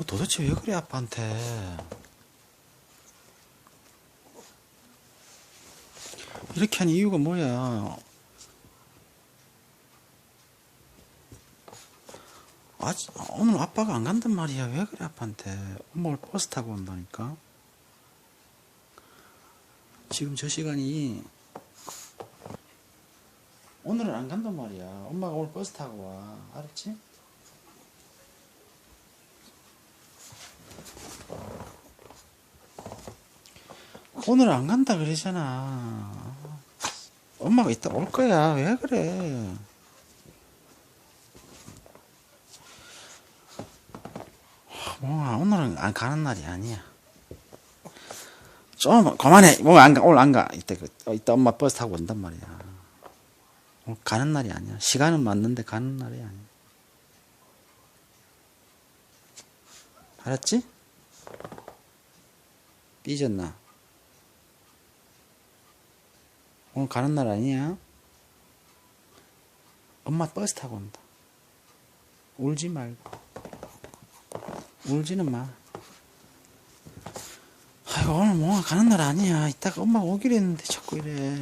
너 도대체 왜 그래 아빠한테? 이렇게 한 이유가 뭐야? 아, 오늘 아빠가 안 간단 말이야. 왜 그래 아빠한테? 엄마 오늘 버스 타고 온다니까. 지금 저 시간이 오늘은 안 간단 말이야. 엄마가 오늘 버스 타고 와. 알았지? 오늘 안 간다 그러잖아. 엄마가 이따 올 거야. 왜 그래? 뭐 오늘은 안 가는 날이 아니야. 좀 그만해. 뭐안 가. 오늘 안 가. 이따 그 어, 이따 엄마 버스 타고 온단 말이야. 오늘 가는 날이 아니야. 시간은 맞는데 가는 날이 아니야. 알았지? 삐졌나? 오늘 가는 날 아니야? 엄마 버스 타고 온다. 울지 말고. 울지는 마. 아이고, 오늘 뭐 가는 날 아니야. 이따가 엄마가 오기로 했는데 자꾸 이래.